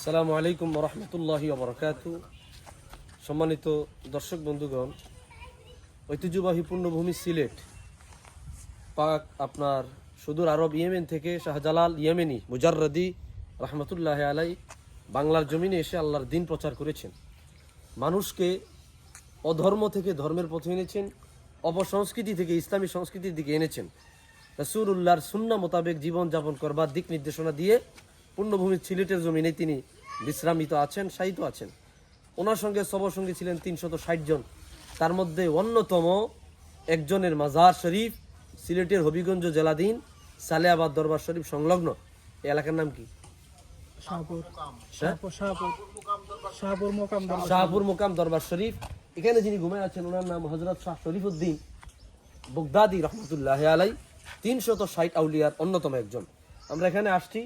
আসসালামু আলাইকুম রহমতুল্লাহি বরকাত সম্মানিত দর্শক বন্ধুগণ, ঐতিহ্যবাহী পূর্ণভূমি সিলেট, পাক আপনার সুদূর আরব ইয়েমেন থেকে শাহজালাল ইয়েমেনি মুজাররদি রহমতুল্লাহ আলাই বাংলার জমিনে এসে আল্লাহর দিন প্রচার করেছেন। মানুষকে অধর্ম থেকে ধর্মের পথে এনেছেন, অপসংস্কৃতি থেকে ইসলামী সংস্কৃতির দিকে এনেছেন। রসুল্লাহর সুন্না মোতাবেক জীবনযাপন করবার দিক নির্দেশনা দিয়ে পূর্ণভূমি সিলেটের জমিনে তিনি বিশ্রামিত আছেন শায়িত আছেন। ওনার সঙ্গে সবসঙ্গী ছিলেন তিনশত ষাট জন। তার মধ্যে অন্যতম একজনের মাজার শরীফ সিলেটের হবিগঞ্জ জেলাধীন সালেহাবাদ দরবার শরীফ সংলগ্ন। এই এলাকার নাম কি? শাহপুর। মোকাম। দরবার শাহপুর মোকাম দরবার শরীফ। এখানে যিনি ঘুমায় আছেন ওনার নাম হজরত শাহ শরীফুদ্দিন বগদাদি রহমতুল্লাহ আলাই তিনশত ষাট আউলিয়ার অন্যতম একজন। আমরা এখানে আসছি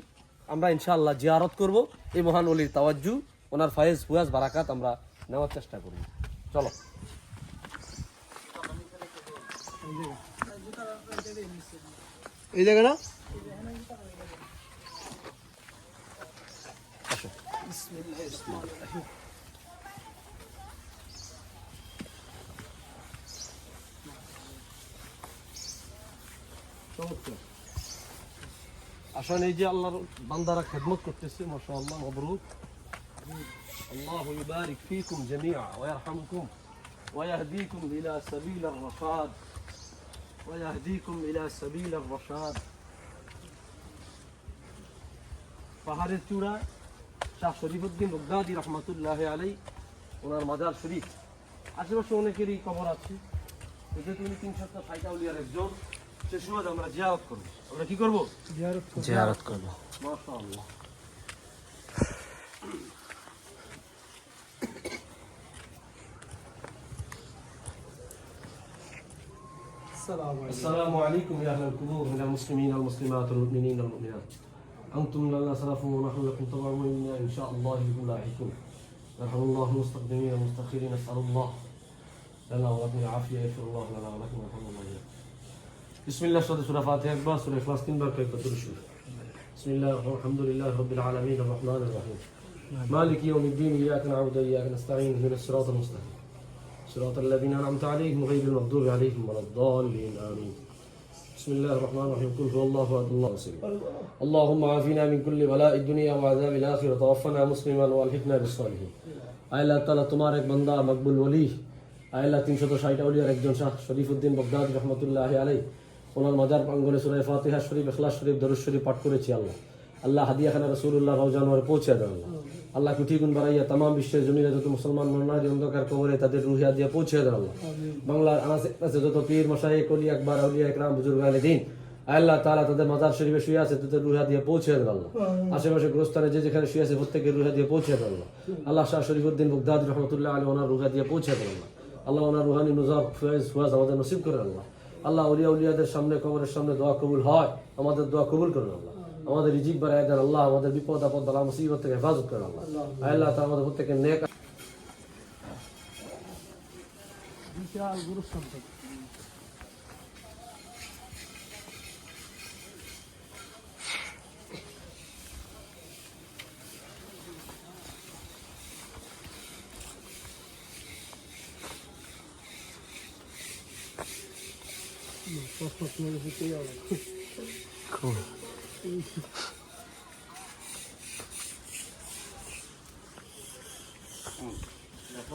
আমরা ইনশাআল্লাহ জিয়ারত করব। এই মহান অলির তাওয়াজ্জু, ওনার ফায়েজ ফুয়াজ বারাকাত আমরা নেওয়ার চেষ্টা করব চলো। এই জায়গাটা? চমৎকার। আসলে এই যে আল্লাহর বান্দারা খেদমত করতেছে মাশাআল্লাহ মবরুক আল্লাহু ইবারিক ফীকুম জামিআ ওয়া ইয়ারহামুকুম ওয়া ইয়াহদীকুম ইলা সাবিলির রাশাদ ওয়া ইয়াহদীকুম ইলা সাবিলির রাশাদ পাহাড়ের চূড়া শাহ শরীফুদ্দিন বগদাদি রহমতুল্লাহ আলাই ওনার মাজার শরীফ আশেপাশে অনেকেরই কবর আছে এই যে তিনি তিনশো ষাট আউলিয়ার একজন সে সময় আমরা জিয়ারত করবো আমরা কি করবো জিয়ারত করব। জিয়ারত করবো মাশাআল্লাহ আসসালামু আলাইকুম السلام عليكم يا أهل القبور من المسلمين والمسلمات والمؤمنين والمؤمنات أنتم لنا سلف ونحن لكم تبع منا إن شاء الله بكم لاحقون يرحم الله المستقدمين والمستأخرين نسأل الله لنا ولكم العافية يغفر الله لنا ولكم يرحم الله إياكم. بسم الله سورة سورة فاتحة أكبر سورة إخلاص تين بار كيف ترشوا بسم الله الرحمن الرحيم الحمد لله رب العالمين الرحمن الرحيم مالك يوم الدين إياك نعبد وإياك نستعين اهدنا الصراط المستقيم صراط الذين أنعمت عليهم غير المغضوب عليهم ولا الضالين آمين بسم الله الرحمن الرحيم قل هو الله أحد الله الصمد اللهم عافنا من كل بلاء الدنيا وعذاب الآخرة توفنا مسلما والحقنا بالصالحين আল্লাহ তালা তোমার এক বান্দা মকবুল ওলি আল্লাহ তিনশত ষাট আউলিয়ার একজন শাহ শরীফুদ্দিন বগদাদ রহমতুল্লাহ আলাই ওনার মাজার প্রাঙ্গনে সুরাই ফাতিহা শরীফ এখলাস শরীফ দরুদ শরীফ পাঠ করেছি আল্লাহ। আল্লাহ হাদিয়া খানা রসুল্লাহ রওজানোয়ার পৌঁছে দেন আল্লাহ। আল্লাহ কুটি গুণ বাড়াইয়া তাম বিশ্বের জমিনে যত মুসলমান মন্নারি অন্ধকার কবরে তাদের রুহিয়া দিয়ে পৌঁছে দেন আল্লাহ। বাংলার আনাসে কাছে যত পীর মশাই কলি আকবর আউলিয়া একরাম বুজুর্গ আলী দিন আল্লাহ তাআলা তাদের মাজার শরীফে শুয়ে আছে তাদের রুহা দিয়ে পৌঁছে দেন আল্লাহ। আশেপাশে গ্রস্তানে যে যেখানে শুয়ে আছে প্রত্যেকের রুহা দিয়ে পৌঁছে দেন আল্লাহ। আল্লাহ শাহ শরীফুদ্দিন বুগদাদ রহমতুল্লাহ আলী ওনার রুহা দিয়ে পৌঁছে দেন আল্লাহ। আল্লাহ ওনার রুহানি নুজাব ফুয়াজ ফুয়াজ আমাদের নসিব করে আল্লাহ। আল্লাহ উলিয়া উলিয়াদের সামনে কবরের সামনে দোয়া কবুল হয় আমাদের দোয়া কবুল করেন আল্লাহ। আমাদের রিজিক বাড়ায় দেন আল্লাহ আমাদের বিপদ আপদ বালা মুসিবত থেকে হেফাজত করেন আল্লাহ। আল্লাহ তা আমাদের প্রত্যেকের নেক বিশাল গুরু সম্পদ আপনার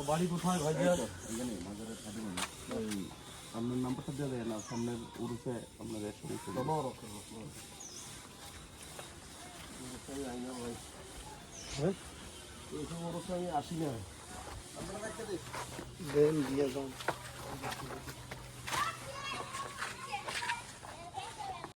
বাড়ি কোথায় ভাইয়া আপনার নাম্বারটা দিয়ে না সামনের ওর সঙ্গে আসি না দেন দিয়ে যান